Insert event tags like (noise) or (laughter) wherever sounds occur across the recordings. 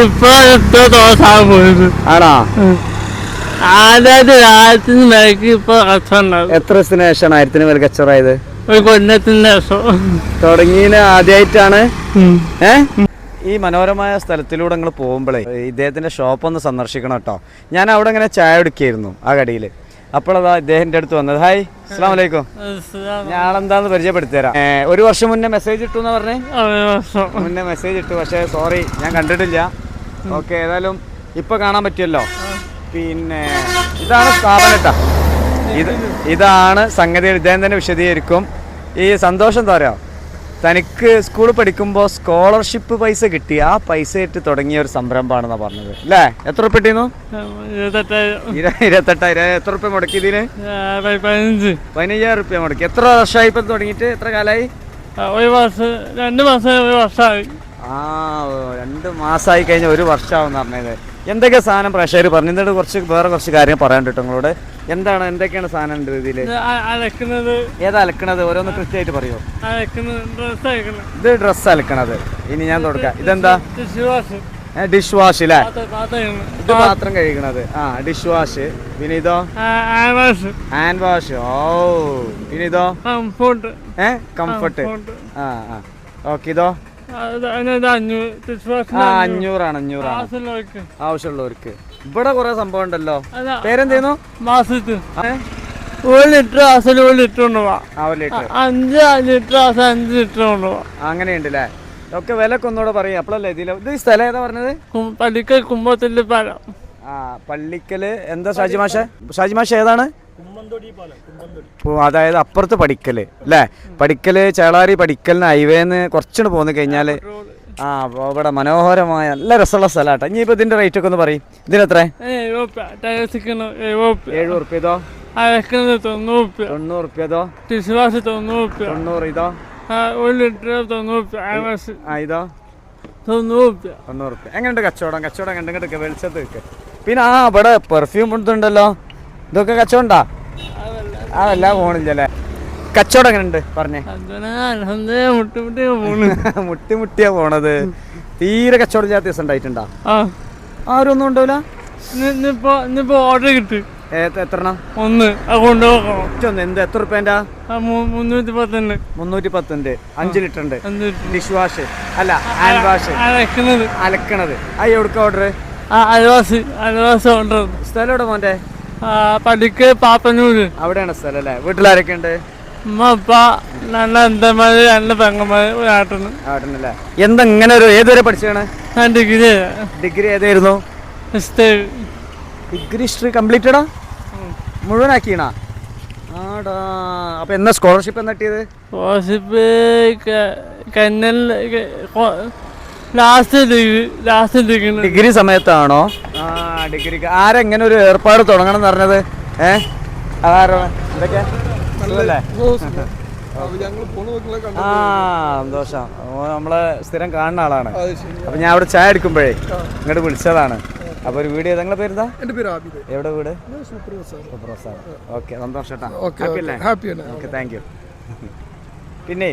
ഇപ്പൊ ഇപ്പൊ ദോശാണ് പോയത്. ആണോ? ആദ്യമായിട്ട് രാജ്യത്തിന് മേലേക്ക് ഇപ്പൊ കച്ചവടം എത്ര ദിവസത്തിന് ശേഷമാണ് ആയിരത്തിന് മേൽ കച്ചവടമായത്? ഒരു കൊല്ലത്തിന് ശേഷം. തുടങ്ങിയ ആദ്യമായിട്ടാണ്. ഏ? ഈ മനോഹരമായ സ്ഥലത്തിലൂടെ നിങ്ങൾ പോകുമ്പോഴേ ഇദ്ദേഹത്തിന്റെ ഷോപ്പ് ഒന്ന് സന്ദർശിക്കണം കേട്ടോ. ഞാൻ അവിടെ ഇങ്ങനെ ചായ എടുക്കായിരുന്നു ആ കടയിൽ അപ്പോഴതാ ഇദ്ദേഹത്തിന്റെ അടുത്ത് വന്നത്. ഹായ് അസ്സാം വലൈക്കും ഞാൻ ആളെന്താന്ന് പരിചയപ്പെടുത്തി തരാം ഒരു വർഷം മുന്നേ മെസ്സേജ് ഇട്ടു എന്ന് പറഞ്ഞേ മുന്നേ മെസ്സേജ് ഇട്ടു പക്ഷേ സോറി ഞാൻ കണ്ടിട്ടില്ല. ഓക്കെ ഏതായാലും ഇപ്പൊ കാണാൻ പറ്റുമല്ലോ? പിന്നെ ഇതാണ് സ്ഥാപനം ഇത് ഇതാണ് സംഗതി ഇദ്ദേഹം തന്നെ വിശദീകരിക്കും. ഈ സന്തോഷം എന്താ പറയുക തനിക്ക് സ്കൂളിൽ പഠിക്കുമ്പോൾ സ്കോളർഷിപ്പ് പൈസ കിട്ടി. ആ പൈസ ഇട്ട് തുടങ്ങിയ ഒരു സംരംഭമാണെന്നാണ് പറഞ്ഞത്. അല്ലേ? എത്ര ഉറപ്പ് കിട്ടിയിരുന്നു ഇരുപത്തെട്ടായിരം ഇര- എത്ര ഉറുപ്പ്യ മുടക്കി ഇതിന്? പതിനഞ്ച്. പതിനയ്യായിരം റുപ്യ മുടക്കി. എത്ര വർഷമായി ഇപ്പം തുടങ്ങിയിട്ട്? എത്ര കാലമായി ഒരു മാസം രണ്ട് മാസം ഒരു വർഷമായി. ആ രണ്ട് മാസമായി കഴിഞ്ഞ ഒരു വർഷമാവും പറഞ്ഞത്. എന്തൊക്കെ സാധനം പ്രഷർ? പറഞ്ഞു എന്നിട്ട് കുറച്ച് വേറെ കുറച്ച് കാര്യം പറയാൻ കേട്ടോ നിങ്ങളോട്. എന്താണ് എന്തൊക്കെയാണ് സാധനം ഉണ്ട് ഇതിൽ ഇത് അ- അലക്കുന്നത്. ഏതാ അലക്കണത്? ഓരോന്ന് കൃത്യമായിട്ട് പറയോ? ഇത് ഡ്രസ്സ് അലക്കണത്. ഇനി ഞാൻ തുടക്കാം. ഇതെന്താ? ഡിഷ് വാഷ് അല്ലേ ഇത് പാത്രം കഴുകണത്. ആ ഡിഷ് വാഷ് പിന്നെ ഇതോ? ഹാൻഡ് വാഷ് ഓ പിന്നെ ഇതോ? കംഫർട്ട് ഏ കംഫർട്ട് ആ ആ. ഓക്കെ ഇതോ? അഞ്ഞൂറാണ് അഞ്ഞൂറാണ്. ആവശ്യമുള്ളവർക്ക്. ഇവിടെ കുറെ സംഭവം ഉണ്ടല്ലോ. പേരെന്തേനു പേരെന്തേന്നു? മാസത്തിൽ? ഒരു ലിറ്റർ ആസിൽ ഒരു ലിറ്റർ കൊണ്ടുപോവാ. അഞ്ച് ലിറ്റർ ആസ അഞ്ച് ലിറ്റർ കൊണ്ടുപോവാ. അങ്ങനെയുണ്ട് അല്ലേ ഒക്കെ വില ഒന്നുകൂടെ പറയും. അപ്പോഴല്ലേ ഇതിൽ ഇത് ഈ സ്ഥലം ഏതാ പറഞ്ഞത്? പള്ളിക്കൽ കുമ്പത്തിന്റെ പാലം. ആ പള്ളിക്കൽ എന്താ ഷാജിമാഷെ ഷാജിമാഷ ഏതാണ്? ഓ അതായത് അപ്പുറത്ത് പഠിക്കൽ അല്ലേ? പഠിക്കൽ ചേളാരി പഠിക്കലിന് ഹൈവേന്ന് കുറച്ചുകൂടെ പോന്നു കഴിഞ്ഞാൽ ആ അവിടെ ഇവിടെ മനോഹരമായ നല്ല രസമുള്ള സ്ഥലമാട്ടോ. ഇനിയിപ്പോൾ ഇതിന്റെ റേറ്റ് ഒക്കെ ഒന്ന് പറയും. ഇതിനെത്ര ഏഴ് ഉറുപ്പ്യ ഇതോ? അരക്കുന്നത് തൊണ്ണൂറ് ഇതോ? ഒരു ലിറ്റർ തൊണ്ണൂറ് ഇതോ? തൊണ്ണൂറ് തൊണ്ണൂറ് എങ്ങനെയുണ്ട് കച്ചവടം? കച്ചവടം കണ്ടെങ്കിൽ വെളിച്ചത്ത് പിന്നെ ആ ഇവിടെ പെർഫ്യൂം ഉണ്ടല്ലോ. ഇതൊക്കെ കച്ചവടം അതല്ല പോണില്ലല്ലേ കച്ചവടം എങ്ങനെയുണ്ട്? പറഞ്ഞേ. (laughs) മുട്ടി മുട്ടിയാ പോണത്. തീരെ കച്ചവടം ചെയ്യാത്ത ദിവസം ഉണ്ടായിട്ടുണ്ടാ? ആരും ഒന്നും ഉണ്ടാവില്ല? ഇന്നിപ്പോ ഓർഡർ കിട്ടി. എത്ര എണ്ണം? ഒന്ന് കൊണ്ടുപോകണം ഒറ്റൊന്ന് എന്ത്? എത്ര റുപ്യന്റെ മുന്നൂറ്റി പത്തുണ്ട് അഞ്ച് ലിറ്റർ ഉണ്ട് ഡിഷ് വാഷ്. അല്ല ഹാൻഡ് വാഷ്. അലക്കണത്. ആ എവിടുക്ക ഓർഡർ ആ അയവാസി അയവാസി ഓർഡർ സ്ഥലം എവിടെ മോന്റെ? ആ പള്ളിക്ക് പാപ്പനൂര് അവിടെയാണ് സ്ഥലം അല്ലേ? വീട്ടിലാരൊക്കെ ഉണ്ട്? ഉമ്മ അപ്പ നല്ല എന്തമാര് രണ്ട് പെങ്ങന്മാര് ഒരു എന്താ ഇങ്ങനെ ഒരു ഏതുവരെ പഠിച്ചാണ് ഞാൻ ഡിഗ്രി. ഡിഗ്രി ഏതായിരുന്നു? ഹിസ്റ്ററി ഡിഗ്രി ഹിസ്റ്ററി കംപ്ലീറ്റഡാ മുഴുവനാക്കിയണാ? ആടാ. അപ്പൊ എന്നാ സ്കോളർഷിപ്പ് എന്നാ കിട്ടിയത്? Scholarship കന്നൽ last degree last degree degree സമയത്താണോ? ആ ഡിഗ്രി ആരെങ്ങനെ ഒരു ഏർപ്പാട് തുടങ്ങണം എന്ന് പറഞ്ഞത്? ഏ? എന്തൊക്കെ? ആ സന്തോഷം. നമ്മളെ സ്ഥിരം കാണുന്ന ആളാണ്. അപ്പൊ ഞാൻ അവിടെ ചായ എടുക്കുമ്പോഴേ ഇങ്ങോട്ട് വിളിച്ചതാണ്. അപ്പൊ ഒരു വീഡിയോ നിങ്ങളെ പേരെന്താ? പേര് ആബിദ് എവിടെ വീട്? സൂപ്പർ സാർ സൂപ്പർ ഓക്കെ സന്തോഷം ഓക്കെ ഹാപ്പി അല്ലേ? ഓക്കെ താങ്ക് യു പിന്നെ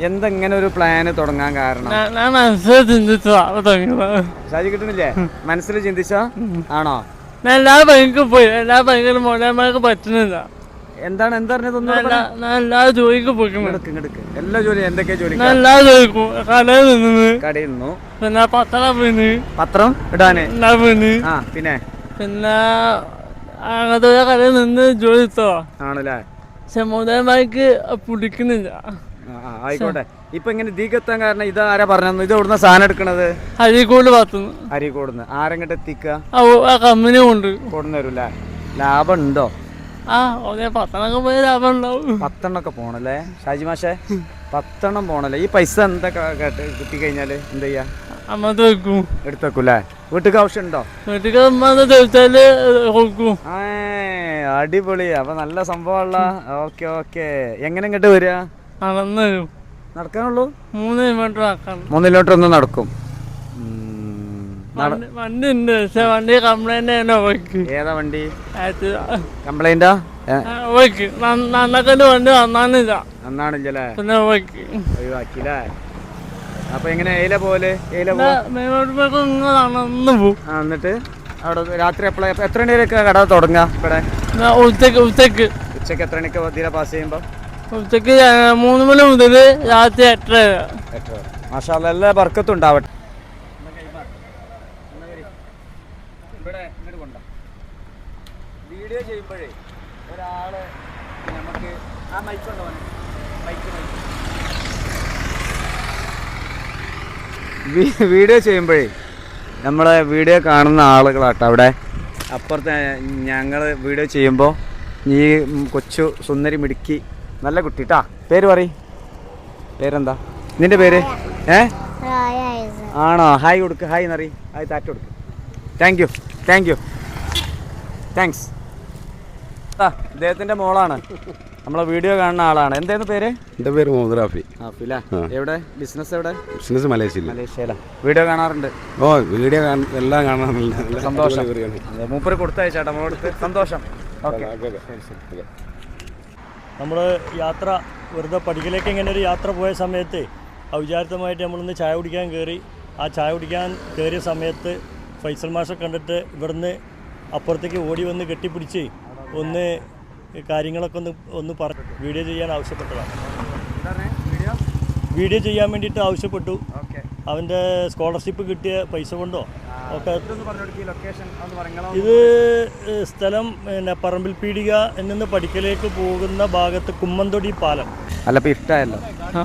എന്തെങ്ങനെ ഒരു പ്ലാന് തുടങ്ങാൻ കാരണം? ഞാൻ മനസ്സിൽ ചിന്തിച്ചതാ തുടങ്ങിയത്. ഷാജി കിട്ടണില്ലേ? മനസ്സിൽ ചിന്തിച്ചോ? ആണോ? ഞാൻ എല്ലാ പണിക്കും പോയി. എല്ലാ ബാങ്കിലും മോഡന്മാർക്ക് പറ്റുന്നില്ല. എന്താണ്? എന്താ പറഞ്ഞതൊന്നും ഞാൻ എല്ലാ- എല്ലാ ജോലിക്കും പോയിക്കുന്നു ഇങ്ങടുക്ക് ഇങ്ങടുക്ക് എല്ലാ ജോലി എന്തൊക്കെയാ ജോലി ഞാൻ എല്ലാ ജോലിക്കും കടയിൽ നിന്ന്. കടയിൽ നിന്നു. പിന്നെ പോയിന് പത്രം ഇടാന്? എല്ലാ പോയിന് ആ പിന്നെ? പിന്നെ അങ്ങനത്തെ ഒരു കടയിൽ നിന്ന് ജോലി എടുത്തോ ആണല്ലേ? പക്ഷെ മോഡന്മാർക്ക് പിടിക്കുന്നില്ല ആയിക്കോട്ടെ. ഇപ്പൊ ഇങ്ങനെ തീക്കെത്താൻ കാരണം ഇത് ആരാ പറഞ്ഞു ഇത് എവിടുന്ന സാധനം എടുക്കണത്? അരീക്കോട് ഭാഗത്തുനിന്ന്. അരിക്കോടുന്ന്. ആരെങ്ങോട്ട് എത്തിക്കുക ആ കമ്പനി കൊണ്ട്. കൊടുന്ന് ലാഭം ഉണ്ടോ ആ ഓക്കെ പത്തെണ്ണൊക്കെ പോയ ലാഭം ഉണ്ടാവും പത്തെണ്ണൊക്കെ പോണല്ലേ? ഷാജി മാഷേ പത്തെണ്ണം പോണല്ലേ? ഈ പൈസ എന്താ കിട്ടി കഴിഞ്ഞാൽ എന്താ ചെയ്യാ? അമ്മത്ത് വെക്കും എടുത്തേക്കൂല്ലേ വീട്ടിക്ക് ആവശ്യം ഉണ്ടോ വീട്ടിലേക്ക് അമ്മ കൊടുക്കും. ആ അടിപൊളി. അപ്പൊ നല്ല സംഭവമുള്ള ഓക്കെ ഓക്കെ. എങ്ങനെ ഇങ്ങോട്ട് വരിക? നടന്നു വരും. നടക്കാനുള്ളൂ? മൂന്ന് കിലോമീറ്റർ മൂന്ന് കിലോമീറ്റർ ഒന്ന് നടക്കും. വണ്ടി ഉണ്ട്. പക്ഷെ വണ്ടി കംപ്ലൈന്റ് ഏതാ വണ്ടി? കംപ്ലൈന്റാ? വണ്ടി നന്നാന്നില്ല നന്നാണില്ലല്ലേ പിന്നെ പോയിക്ക്. ഒഴിവാക്കില്ലേ അപ്പൊ എങ്ങനെ പോലെ പോകും എന്നിട്ട്? അവിടെ രാത്രി എപ്പോഴാ എത്ര മണിവരെയൊക്കെ കട തുടങ്ങുക ഇവിടെ? ഉച്ചയ്ക്ക് ഉച്ചയ്ക്ക്. ഉച്ചയ്ക്ക് എത്ര മണിക്ക് ഇതിലെ പാസ് ചെയ്യുമ്പോൾ ഉച്ചയ്ക്ക് മൂന്ന് മണി മുതൽ രാത്രി എട്ടര വരെ. മാഷാല്ല എല്ലാ ബർക്കത്തും ഉണ്ടാവട്ടെ. വീഡിയോ ചെയ്യുമ്പോഴേ ഒരാൾ നമുക്ക് ആ മൈക്ക് ഉണ്ടോ മൈക്ക് വീഡിയോ ചെയ്യുമ്പോഴേ നമ്മളെ വീഡിയോ കാണുന്ന ആളുകളാട്ടോ അവിടെ. അപ്പുറത്തെ ഞങ്ങൾ വീഡിയോ ചെയ്യുമ്പോൾ ഈ കൊച്ചു സുന്ദരി മിടുക്കി നല്ല കുട്ടിട്ടാ പേര് പറ പേരെന്താ? നിന്റെ പേര്? ഏ? ആണോ? ഹായ് കൊടുക്ക്. ഹായ് എന്നറി ഹായ് താറ്റ് കൊടുക്ക്. Thank you thank you thanks ആ ഇദ്ദേഹത്തിന്റെ മോളാണ്. നമ്മളെ വീഡിയോ കാണുന്ന ആളാണ്. എന്തായിരുന്നു പേര്? എന്റെ പേര് മുഹമ്മദ് റാഫി. ആഫില എവിടെ? ബിസിനസ് എവിടെ? ബിസിനസ് മലേഷ്യയിൽ മലേഷ്യയിലാ. വീഡിയോ കാണാറുണ്ട്? ഓ വീഡിയോ എല്ലാം കാണാറുണ്ട്. നല്ല സന്തോഷം. മൂപ്പര് കൊടുത്തയച്ചാട്ടാ നമ്മളടുത്ത് സന്തോഷം. ഓക്കെ. Okay, okay. ഓക്കെ. നമ്മൾ യാത്ര വെറുതെ പടികളിലേക്ക് ഇങ്ങനെ ഒരു യാത്ര പോയ സമയത്ത് ഔചാരിതമായിട്ട് നമ്മളൊന്ന് ചായ കുടിക്കാൻ കയറി ആ ചായ കുടിക്കാൻ കയറിയ സമയത്ത് ഫൈസൽ മാഷെ കണ്ടിട്ട് ഇവിടുന്ന് അപ്പുറത്തേക്ക് ഓടി വന്ന് കെട്ടിപ്പിടിച്ച് ഒന്ന് കാര്യങ്ങളൊക്കെ ഒന്ന് ഒന്ന് പറ വീഡിയോ ചെയ്യാൻ ആവശ്യപ്പെട്ടതാണ്. വീഡിയോ? ചെയ്യാൻ വേണ്ടിയിട്ട് ആവശ്യപ്പെട്ടു. ഓക്കെ. അവന്റെ സ്കോളർഷിപ്പ് കിട്ടിയ പൈസ കൊണ്ടോ? ഒക്കെ പറഞ്ഞോ ഇത് സ്ഥലം പിന്നെ പറമ്പിൽ പീടിക നിന്ന് പടിക്കലേക്ക് പോകുന്ന ഭാഗത്ത് കുമ്മന്തൊടി പാലം. അല്ല ഇപ്പൊ ഇഷ്ടായല്ലോ. ആ.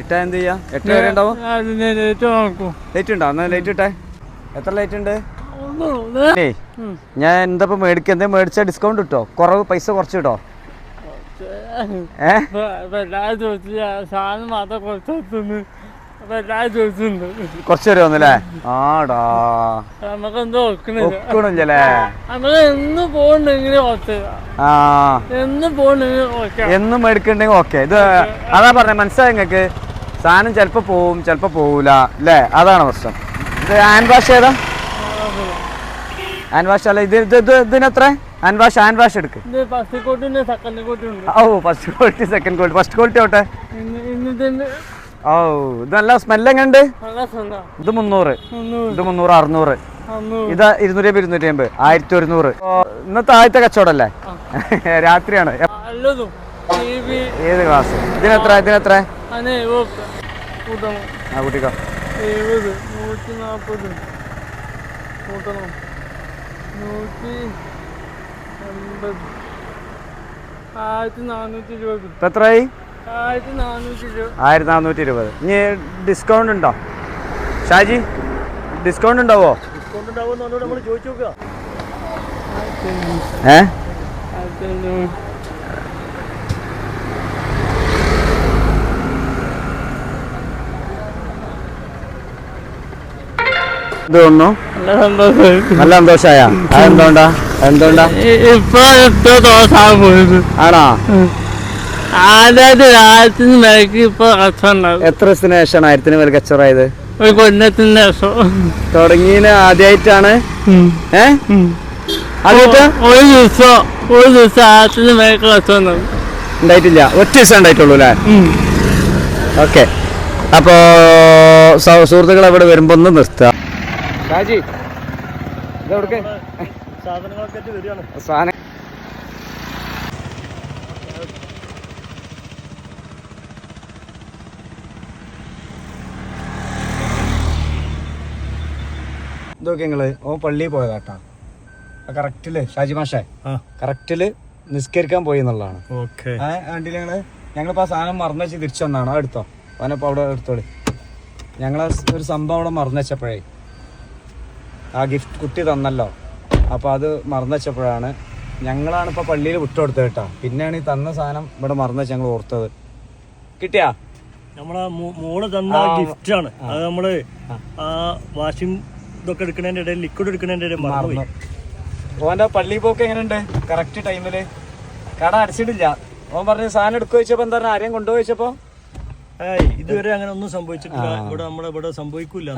ഇട്ടാ എന്ത് ചെയ്യാ? എട്ട് വരെ ഉണ്ടാവും ലൈറ്റ് ഉണ്ടോ? എന്നാൽ ലൈറ്റ് ഇട്ടേ? എത്ര ലൈറ്റ് ഉണ്ട്? ഞാൻ എന്താ മേടിക്ക മേടിച്ച മേടിച്ചാ ഡിസ്കൗണ്ട് കിട്ടോ കുറവ് പൈസ കുറച്ച് കിട്ടോ? കുറച്ച്. തരുമോന്നല്ലേ ആടാ. നമുക്ക് എന്തോ വെക്കണില്ല ഒക്കണില്ലല്ലേ നമുക്ക് എന്ന് പോകണ്ടെങ്കിൽ കുറച്ച്. ആ. എന്ന് പോകണ്ടെങ്കിൽ കുറയ്ക്കാം എന്നും മേടിക്കണ്ടെങ്കിൽ ഓക്കെ. ഇത് അതാ പറഞ്ഞ മനസ്സിലായി നിങ്ങക്ക് സാധനം ചിലപ്പോ പോവും ചിലപ്പോ പോവൂല. അല്ലേ? അതാണ് പ്രശ്നം. ഇത് ഹാൻഡ് വാഷ് ഏതാ? ഹാൻഡ് വാഷ് അല്ല ഇത് ഇത് ഇത് ഇതിനെത്ര ഹാൻഡ് വാഷ് ഹാൻഡ് വാഷ് എടുക്ക് ഓ first quality second quality first quality ആവട്ടെ ഇന്ന് ഓ ഇത് നല്ല സ്മെല്ല് എങ്ങനെയുണ്ട് ഇത് മുന്നൂറ്. ഇത് മുന്നൂറ് അറുന്നൂറ്. ഇത് ഇരുന്നൂറ്റി അമ്പത് ഇരുന്നൂറ്റി അമ്പത് ആയിരത്തി ഒരുന്നൂറ്. ഇന്നത്തെ ആദ്യത്തെ കച്ചവടല്ലേ (laughs) രാത്രിയാണ്. ഏത് ക്ലാസ് ഇതിനെത്ര ഇതിനെത്ര? ആ കുട്ടിക്കോ. നൂറ്റി നാൽപ്പത് കൂട്ടണം. നൂറ്റി എൺപത് ആയിരത്തി നാനൂറ്റി ഇരുപത് ഇപ്പൊ എത്രയായി? ആയിരത്തി നാനൂറ്റി ഇരുപത് ആയിരത്തി നാനൂറ്റി ഇരുപത് ഇനി ഡിസ്കൗണ്ട് ഉണ്ടോ? ഷാജി ഡിസ്കൗണ്ട് ഉണ്ടാവോ? ഡിസ്കൗണ്ട് നമ്മൾ ചോദിച്ചു നോക്കുക. ഏ? ഇത് തോന്നുന്നു നല്ല സന്തോഷമായി അതെന്തോണ്ടാ? അതെന്തോണ്ടാ? ഇപ്പൊ ഇത്ര ദോഷമാണ് പോയത്. ആണോ? ആദ്യമായിട്ട് രാജ്യത്തിന് മേലേക്ക് ഇപ്പൊ കഷ്ടമുണ്ടാകും എത്ര ദിവസത്തിന് ശേഷമാണ് ആയിരത്തിന് മേൽ കച്ചവടമായത്? ഒരു കൊല്ലത്തിന്റെ ശേഷം. തുടങ്ങിയ ആദ്യമായിട്ടാണ്. ഏ? ആദ്യമായിട്ട് ഒരു ദിവസം ഒരു ദിവസം ആദ്യത്തിന് മേലേക്ക് ഉണ്ടായിട്ടില്ല. ഒറ്റ ദിവസം ഉണ്ടായിട്ടുള്ളൂ അല്ലേ? ഓക്കെ. അപ്പോ സുഹൃത്തുക്കൾ അവിടെ വരുമ്പോ ഒന്ന് നിർത്തുക ഷാജി ഇതെവിടേക്ക്? സാധനങ്ങളൊക്കെ വരികയാണ്. സാധനം ഇതൊക്കെ നിങ്ങൾ ഓ പള്ളിയിൽ പോയതാട്ടാ. കറക്റ്റിൽ ഷാജി മാഷേ. കറക്റ്റിൽ നിസ്കരിക്കാൻ പോയി എന്നുള്ളതാണ്. ഓക്കെ. ആ ഞങ്ങൾ ഞങ്ങളിപ്പോ ആ സാധനം മറന്നു വെച്ച് തിരിച്ചു വന്നാണ് എടുത്തോ. അവനപ്പോ അവിടെ എടുത്തോളി. ഞങ്ങളെ ഒരു സംഭവം അവിടെ മറന്നു വെച്ചപ്പോഴേ ആ ഗിഫ്റ്റ് കുട്ടി തന്നല്ലോ. അപ്പോൾ അത് മറന്നു വെച്ചപ്പോഴാണ് ഞങ്ങളാണ് ഇപ്പൊ പള്ളിയിൽ വിട്ടുകൊടുത്തത് കേട്ടോ. പിന്നെയാണ് ഈ തന്ന സാധനം ഇവിടെ മറന്നു വെച്ച് ഞങ്ങൾ ഓർത്തത്. കിട്ടിയാ? നമ്മളെ മോൾ തന്ന ഗിഫ്റ്റ് ആണ്. അത് നമ്മൾ ആ. വാഷിംഗ് ഇതൊക്കെ എടുക്കുന്നതിന്റെ ഇടയിൽ ലിക്വിഡ് എടുക്കുന്നതിന്റെ ഇടയിൽ മറന്നു ഓന്റെ പള്ളി പോക്ക് എങ്ങനെയുണ്ട്? കറക്റ്റ് ടൈമിൽ കട അടച്ചിട്ടില്ല. ഓൻ പറഞ്ഞ സാധനം എടുക്കുക വെച്ചപ്പോ എന്താ ആരെയും കൊണ്ടുപോയി വെച്ചപ്പോ ഇതുവരെ അങ്ങനെ ഒന്നും സംഭവിച്ചിട്ടില്ല. ഇവിടെ നമ്മളെ ഇവിടെ സംഭവിക്കൂല.